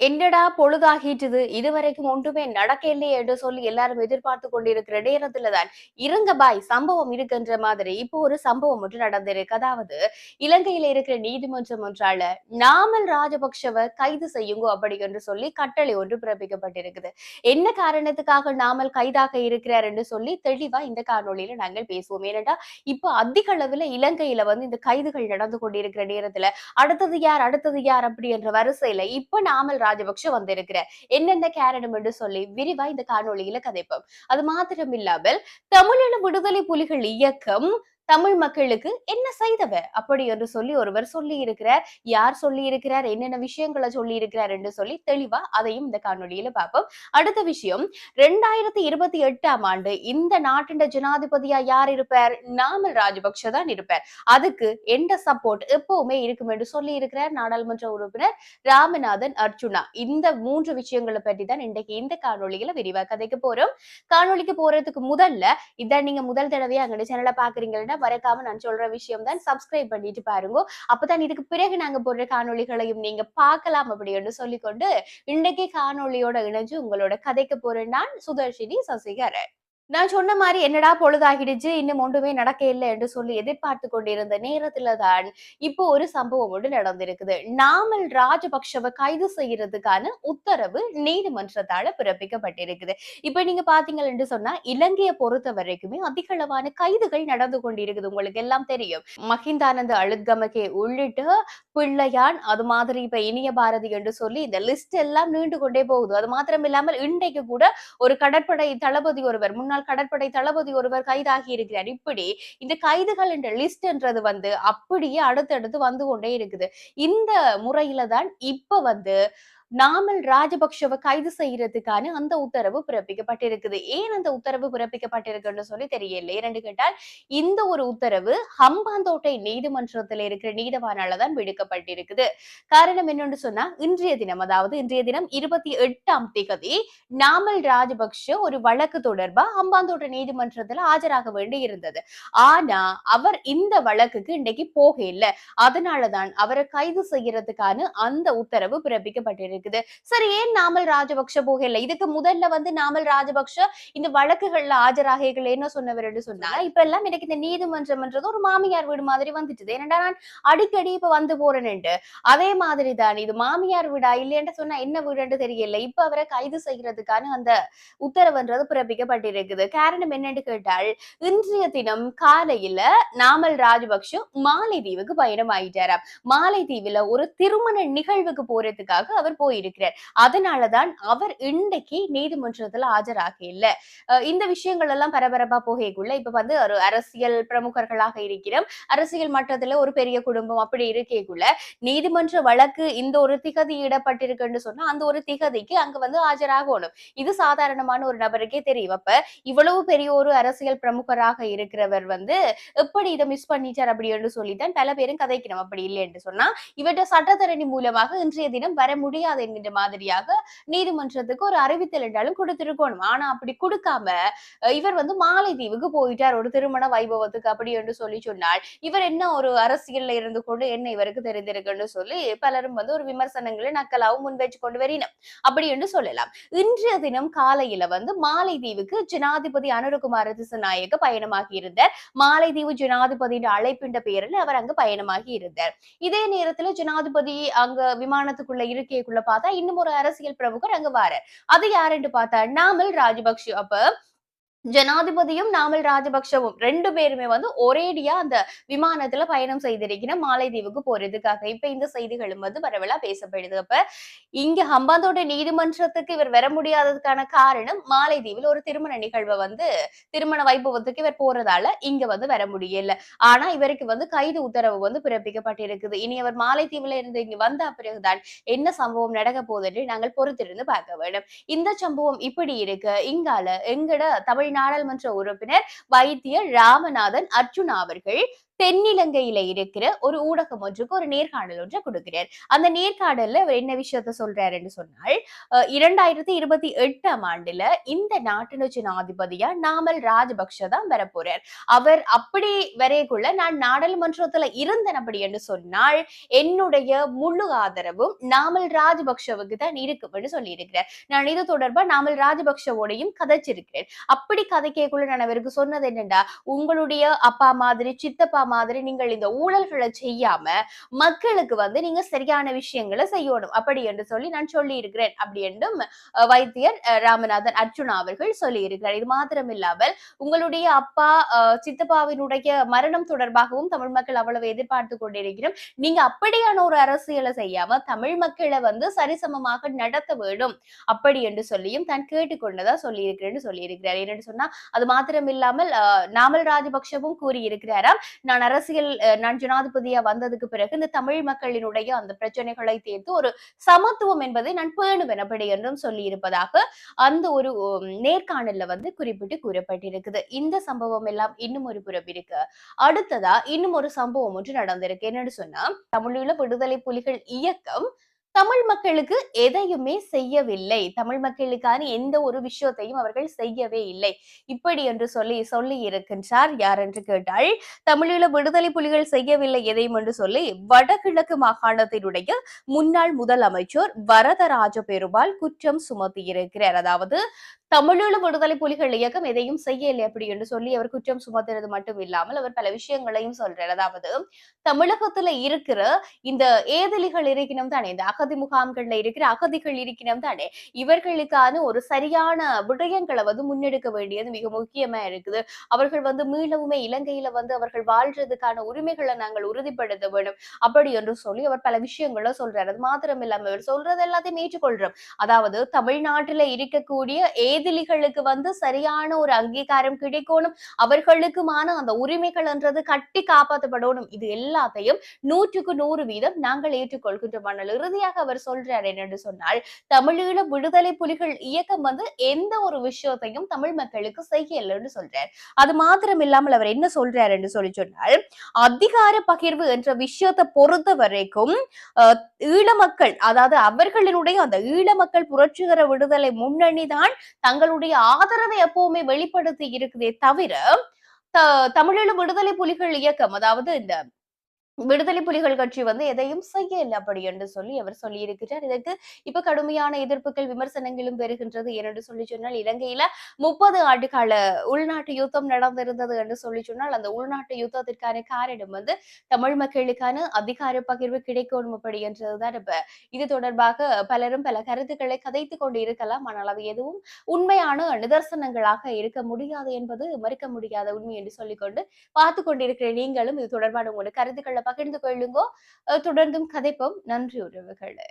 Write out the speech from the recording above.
என்னடா பொழுதாகிட்டுது இதுவரைக்கும் ஒன்றுமே நடக்கலையே என்று சொல்லி எல்லாரும் எதிர்பார்த்து கொண்டிருக்கிற நேரத்துல தான் இருங்க பாய் சம்பவம் இருக்குன்ற மாதிரி. இப்போ ஒரு சம்பவம் ஒன்று நடந்திருக்கு அதாவது இலங்கையில இருக்கிற நீதிமன்றம் ஒன்றால நாமல் ராஜபக்ஷவை கைது செய்யுங்க அப்படி என்று சொல்லி கட்டளை ஒன்று பிறப்பிக்கப்பட்டிருக்குது. என்ன காரணத்துக்காக நாமல் கைதாக இருக்கிறார் என்று சொல்லி தெளிவா இந்த காணொலியில நாங்கள் பேசுவோம். ஏனென்றா இப்போ அதிக அளவுல இலங்கையில வந்து இந்த கைதுகள் நடந்து கொண்டிருக்கிற நேரத்துல அடுத்தது யார் அடுத்தது யார் அப்படி என்ற வரிசையில இப்ப நாமல் ராஜபக்ஷ வந்திருக்கிறார். என்னென்ன காரணம் என்று சொல்லி விரிவா இந்த காணொளியில கதைப்போம். அது மாத்திரம் இல்லாமல் தமிழின விடுதலை புலிகள் இயக்கம் தமிழ் மக்களுக்கு என்ன செய்தவ? அப்படி என்று சொல்லி ஒருவர் சொல்லி இருக்கிறார் யார் சொல்லி இருக்கிறார் என்னென்ன விஷயங்களை சொல்லி இருக்கிறார் என்று சொல்லி தெளிவா அதையும் இந்த காணொலியில பார்ப்போம். அடுத்த விஷயம் ரெண்டாயிரத்தி இருபத்தி எட்டாம் ஆண்டு இந்த நாட்டின் ஜனாதிபதியா யார் இருப்பார்? நாமல் ராஜபக்ஷ தான் இருப்பார். அதுக்கு எந்த சப்போர்ட் எப்பவுமே இருக்கும் என்று சொல்லி இருக்கிறார் நாடாளுமன்ற உறுப்பினர் ராமநாதன் அர்ச்சுனா இந்த மூன்று விஷயங்களை பற்றி தான் இன்றைக்கு இந்த காணொலியில விரிவா கதைக்கு போறோம். காணொலிக்கு போறதுக்கு முதல்ல இதான் நீங்க முதல் தடவையா அங்க சேனலை பாக்குறீங்கன்னா மறக்காம நான் சொல்ற விஷயம் தான் சப்ஸ்கிரைப் பண்ணிட்டு பாருங்க. அப்பதான் இதுக்கு பிறகு நாங்க போடுற காணொளிகளையும் நீங்க பார்க்கலாம் அப்படின்னு சொல்லிக்கொண்டு இன்றைக்கு காணொளியோட இணைஞ்சு உங்களோட கதைக்கு போறேன் நான் சுதர்ஷினி சசிகரன். நான் சொன்ன மாதிரி என்னடா பொழுதாகிடுச்சு? இன்னும் ஒன்றுமே நடக்க இல்லை என்று சொல்லி எதிர்பார்த்து கொண்டிருந்த நேரத்துல தான் இப்போ ஒரு சம்பவம் ஒன்று நடந்திருக்குது. நாமல் ராஜபக்ஷவை கைது செய்யறதுக்கான உத்தரவு நீதிமன்றத்தால பிறப்பிக்கப்பட்டிருக்குது. இப்ப நீங்க பாத்தீங்கன்னு சொன்னா இலங்கையை பொறுத்த வரைக்குமே அதிக அளவான கைதுகள் நடந்து கொண்டிருக்குது. உங்களுக்கு எல்லாம் தெரியும். மஹிந்தானந்த அழுத்கமகே உள்ளிட்டு பிள்ளையான் அது மாதிரி இப்ப இனிய பாரதி என்று சொல்லி இந்த லிஸ்ட் எல்லாம் நீண்டு கொண்டே போகுது. அது மாத்திரம் இல்லாமல் இன்றைக்கு கூட ஒரு கடற்படை தளபதி ஒருவர் முன்னாள் கடற்படை தளபதி ஒருவர் கைதாகி இருக்கிறார். இப்படி இந்த கைதுகள் என்ற லிஸ்ட்ன்றது வந்து அப்படியே அடுத்தடுத்து வந்து கொண்டே இருக்குது. இந்த முறையில தான் இப்ப வந்து நாமல் ராஜபக்ஷவை கைது செய்யறதுக்கான அந்த உத்தரவு பிறப்பிக்கப்பட்டிருக்குது. ஏன் அந்த உத்தரவு பிறப்பிக்கப்பட்டிருக்குன்னு சொல்லி தெரியல இரண்டு கேட்டால் இந்த ஒரு உத்தரவு ஹம்பாந்தோட்டை நீதிமன்றத்தில் இருக்கிற நீதவானால தான் விடுக்கப்பட்டிருக்குது. காரணம் என்னன்னு சொன்னா இன்றைய தினம் அதாவது இன்றைய தினம் இருபத்தி எட்டாம் திகதி நாமல் ராஜபக்ஷ ஒரு வழக்கு தொடர்பா ஹம்பாந்தோட்டை நீதிமன்றத்துல ஆஜராக வேண்டி இருந்தது. ஆனா அவர் இந்த வழக்குக்கு இன்னைக்கு போக இல்லை அதனாலதான் அவரை கைது செய்யறதுக்கான அந்த உத்தரவு பிறப்பிக்கப்பட்டிருக்கு இருக்குது. சரி ஏன் நாமல் ராஜபக்ஷ போகல? இதுக்கு முதல்ல வந்து நாமல் ராஜபக்ஷ இந்த வழக்குகள்ல ஆஜராகைகள் என்ன சொன்னவர் என்று சொன்னா இப்ப எல்லாம் எனக்கு இந்த நீதிமன்றம்ன்றது ஒரு மாமியார் வீடு மாதிரி வந்துட்டுது. ஏன்னா நான் அடிக்கடி இப்ப வந்து போறேன்ட்டு அதே மாதிரி தான் இது மாமியார் வீடா இல்லையன்ற சொன்னா என்ன வீடுன்னு தெரியல. இப்ப அவரை கைது செய்யறதுக்கான அந்த உத்தரவுன்றது பிறப்பிக்கப்பட்டிருக்குது. காரணம் என்னன்னு கேட்டால் இன்றைய தினம் காலையில நாமல் ராஜபக்ஷ மாலைதீவுக்கு பயணம் ஆயிட்டாராம் மாலைதீவுல ஒரு திருமண நிகழ்வுக்கு போறதுக்காக அவர் போயிருக்கிறார். அதனாலதான் அவர் இன்றைக்கு நீதிமன்றத்துல ஆஜராக இல்ல. இந்த விஷயங்கள் எல்லாம் பரபரப்பா போகக்குள்ள இப்ப வந்து ஒரு அரசியல் பிரமுகர்களாக இருக்கிறோம். அரசியல் மட்டத்துல ஒரு பெரிய குடும்பம் அப்படி இருக்கக்குள்ள நீதிமன்ற வழக்கு இந்த ஒரு திகதி இடப்பட்டிருக்குன்னு சொன்னா அந்த ஒரு திகதிக்கு அங்க வந்து ஆஜராகணும். இது சாதாரணமான ஒரு நபருக்கே தெரியும். அப்ப இவ்வளவு பெரிய ஒரு அரசியல் பிரமுகராக இருக்கிறவர் வந்து எப்படி இதை மிஸ் பண்ணிட்டார் அப்படின்னு சொல்லித்தான் பல பேரும் கதைக்கணும். அப்படி இல்லை என்று சொன்னா இவற்ற சட்டத்தரணி மூலமாக இன்றைய தினம் வர முடியாத. கூடாது என்கின்ற மாதிரியாக நீதிமன்றத்துக்கு ஒரு அறிவித்தல் என்றாலும் கொடுத்திருக்கணும். ஆனா அப்படி கொடுக்காம இவர் வந்து மாலைதீவுக்கு போயிட்டார். ஒரு திருமண வைபவத்துக்கு அப்படி என்று சொல்லி சொன்னால் இவர் என்ன ஒரு அரசியல்ல இருந்து கொண்டு என்ன இவருக்கு தெரிந்திருக்குன்னு சொல்லி பலரும் வந்து ஒரு விமர்சனங்களை நக்கலாவும் முன்வைச்சு கொண்டு வரினம் அப்படி என்று சொல்லலாம். இன்றைய தினம் காலையில வந்து மாலைதீவுக்கு ஜனாதிபதி அனுரகுமார திசுநாயக்க பயணமாகி இருந்தார். மாலைதீவு ஜனாதிபதியின் அழைப்பின்ற பெயரில் அவர் அங்கு பயணமாகி இருந்தார். இதே நேரத்துல ஜனாதிபதி அங்க விமானத்துக்குள்ள இருக்கைக்குள்ள பார்த்தா இன்னும் ஒரு அரசியல் பிரமுகர் அங்க வாரார். அது யாருன்னு பார்த்தா நாமல் ராஜபக்ஷ. அப்ப ஜனாதிபதியும் நாமல் ராஜபக்ஷவும் ரெண்டு பேருமே வந்து ஒரேடியா அந்த விமானத்துல பயணம் செய்திருக்கிற மாலைதீவுக்கு போறதுக்காக. இப்ப இந்த செய்திகளும் வந்து பரவலா பேசப்படுது. அப்ப இங்க ஹம்பாந்தோட நீதிமன்றத்துக்கு இவர் வர முடியாததுக்கான காரணம் மாலைதீவில் ஒரு திருமண நிகழ்வை வந்து திருமண வைபவத்துக்கு இவர் போறதால இங்க வந்து வர முடியல. ஆனா இவருக்கு வந்து கைது உத்தரவு வந்து பிறப்பிக்கப்பட்டிருக்குது. இனி அவர் மாலைதீவுல இருந்து இங்க வந்த பிறகுதான் என்ன சம்பவம் நடக்க போகுது நாங்கள் பொறுத்திருந்து பார்க்க வேண்டும். இந்த சம்பவம் இப்படி இருக்கு. இங்கால எங்கட தமிழ் நாடாளுமன்ற உறுப்பினர் வைத்தியர் ராமநாதன் அர்ஜுனா அவர்கள் தென்னிலங்கையில இருக்கிற ஒரு ஊடகம் ஒன்றுக்கு ஒரு நேர்காணல் ஒன்றை கொடுக்கிறார். அந்த நேர்காணல்ல அவர் என்ன விஷயத்த சொல்றாருன்னு சொன்னால் இரண்டாயிரத்தி இருபத்தி எட்டாம் ஆண்டுல இந்த நாட்டின் ஜனாதிபதியா நாமல் ராஜபக்ஷ தான் வரப்போறார். அவர் அப்படி வரையக்குள்ள நான் நாடாளுமன்றத்துல இருந்தேன் அப்படி என்று சொன்னால் என்னுடைய முழு ஆதரவும் நாமல் ராஜபக்ஷவுக்கு தான் இருக்கும்னு சொல்லி இருக்கிறார் நான் இது தொடர்பா நாமல் ராஜபக்ஷவோடையும் கதைச்சிருக்கிறேன். அப்படி கதைக்கைக்குள்ள நான் அவருக்கு சொன்னது என்னண்டா? உங்களுடைய அப்பா மாதிரி சித்தப்பா மாதிரி நீங்கள் இந்த ஊழல்களை செய்யாம மக்களுக்கு வந்து நீங்க சரியான விஷயங்களை செய்யணும். அப்படி என்று சொல்லி நான் சொல்லி இருக்கிறேன் அப்படி என்றும் வைத்தியர் ராமநாதன் அர்ஜுனா அவர்கள் சொல்லி இருக்கிறார் இது மாத்திரம் இல்லாமல் உங்களுடைய அப்பா சித்தப்பாவினுடைய மரணம் தொடர்பாகவும் தமிழ் மக்கள் அவ்வளவு எதிர்பார்த்து கொண்டிருக்கிறோம். நீங்க அப்படியான ஒரு அரசியலை செய்யாம தமிழ் மக்களை வந்து சரிசமமாக நடத்த வேண்டும். அப்படி என்று சொல்லியும் தான் கேட்டுக்கொண்டதா சொல்லி இருக்கிறேன்னு சொல்லி இருக்கிறார் என்னன்னு சொன்னா அது மாத்திரம் இல்லாமல் நாமல் ராஜபக்ஷவும் கூறியிருக்கிறாராம். நான் நான் அரசியல் நான் ஜனாதிபதியா வந்ததுக்கு பிறகு இந்த தமிழ் மக்களினுடைய அந்த பிரச்சனைகளை தீர்த்து ஒரு சமத்துவம் என்பதை நான் பேணுவேன் அப்படி என்றும் சொல்லி இருப்பதாக அந்த ஒரு நேர்காணல்ல வந்து குறிப்பிட்டு கூறப்பட்டிருக்குது. இந்த சம்பவம் எல்லாம் இன்னும் ஒரு புறம் இருக்கு அடுத்ததா இன்னும் ஒரு சம்பவம் ஒன்று நடந்திருக்கு. என்னன்னு சொன்னா தமிழீழ விடுதலை புலிகள் இயக்கம் தமிழ் மக்களுக்கு எதையுமே செய்யவில்லை. தமிழ் மக்களுக்கான எந்த ஒரு விஷயத்தையும் அவர்கள் செய்யவே இல்லை. இப்படி என்று சொல்லி சொல்லி இருக்கின்றார். யார் என்று கேட்டால் தமிழீழ விடுதலை புலிகள் செய்யவில்லை எதையும் என்று சொல்லி வடகிழக்கு மாகாணத்தினுடைய முன்னாள் முதலமைச்சர் வரதராஜ பெருமாள் குற்றம் சுமத்தி இருக்கிறார் அதாவது தமிழீழ விடுதலை புலிகள் இயக்கம் எதையும் செய்யலை அப்படி என்று சொல்லி அவர் குற்றம் சுமத்துறது மட்டும் இல்லாமல் அவர் பல விஷயங்களையும் சொல்றார். அதாவது தமிழகத்துல இருக்கிற இந்த ஏதலிகள் இருக்கணும் தானே இந்த அகதி முகாம்கள்ல இருக்கிற அகதிகள் இருக்கணும் தானே இவர்களுக்கான ஒரு சரியான விடயங்களை வந்து முன்னெடுக்க வேண்டியது மிக முக்கியமா இருக்குது. அவர்கள் வந்து மீளவுமே இலங்கையில வந்து அவர்கள் வாழ்றதுக்கான உரிமைகளை நாங்கள் உறுதிப்படுத்த வேண்டும் அப்படி என்று சொல்லி அவர் பல விஷயங்களை சொல்றாரு. அது மாத்திரம் இல்லாம அவர் சொல்றது எல்லாத்தையும் ஏற்றுக்கொள்றோம். அதாவது தமிழ்நாட்டில இருக்கக்கூடிய ஏதிலிகளுக்கு வந்து சரியான ஒரு அங்கீகாரம் கிடைக்கணும். அவர்களுக்குமான அந்த உரிமைகள்ன்றது கட்டி காப்பாற்றப்படணும். இது எல்லாத்தையும் நூற்றுக்கு நூறு வீதம் நாங்கள் ஏற்றுக்கொள்கின்றோம் ஆனால் இறுதியாக அவர் சொல்றார் என்னன்னு சொன்னால் தமிழீழ விடுதலை புலிகள் இயக்கம் வந்து எந்த ஒரு விஷயத்தையும் தமிழ் மக்களுக்கு செய்யலன்னு சொல்றார். அது மாத்திரம் இல்லாமல் அவர் என்ன சொல்றார் என்று சொல்லி சொன்னால் அதிகார பகிர்வு என்ற விஷயத்தை பொறுத்த வரைக்கும் ஈழ மக்கள் அதாவது அவர்களினுடைய அந்த ஈழ மக்கள் புரட்சிகர விடுதலை முன்னணி தான் தங்களுடைய ஆதரவை எப்பவுமே வெளிப்படுத்தி இருக்குதே தவிர த- தமிழீழ விடுதலை புலிகள் இயக்கம் அதாவது இந்த விடுதலை புலிகள் கட்சி வந்து எதையும் செய்ய இல்லை அப்படி என்று சொல்லி அவர் சொல்லி இருக்கிறார் இதற்கு இப்ப கடுமையான எதிர்ப்புகள் விமர்சனங்களும் பெறுகின்றது என்று சொல்லி சொன்னால் இலங்கையில முப்பது ஆண்டுகால உள்நாட்டு யுத்தம் நடந்திருந்தது என்று சொல்லி சொன்னால் அந்த உள்நாட்டு யுத்தத்திற்கான காரணம் வந்து தமிழ் மக்களுக்கான அதிகார பகிர்வு கிடைக்கணும் அப்படி என்றதுதான். இப்ப இது தொடர்பாக பலரும் பல கருத்துக்களை கதைத்துக் கொண்டு இருக்கலாம் ஆனால் அவை எதுவும் உண்மையான நிதர்சனங்களாக இருக்க முடியாது என்பது மறுக்க முடியாத உண்மை என்று சொல்லிக்கொண்டு பார்த்து கொண்டிருக்கிற நீங்களும் இது தொடர்பான உங்களோட கருத்துக்களை பகிர்ந்து கொள்ளுங்கோ. தொடர்ந்தும் கதைப்போம். நன்றி உறவுகளே.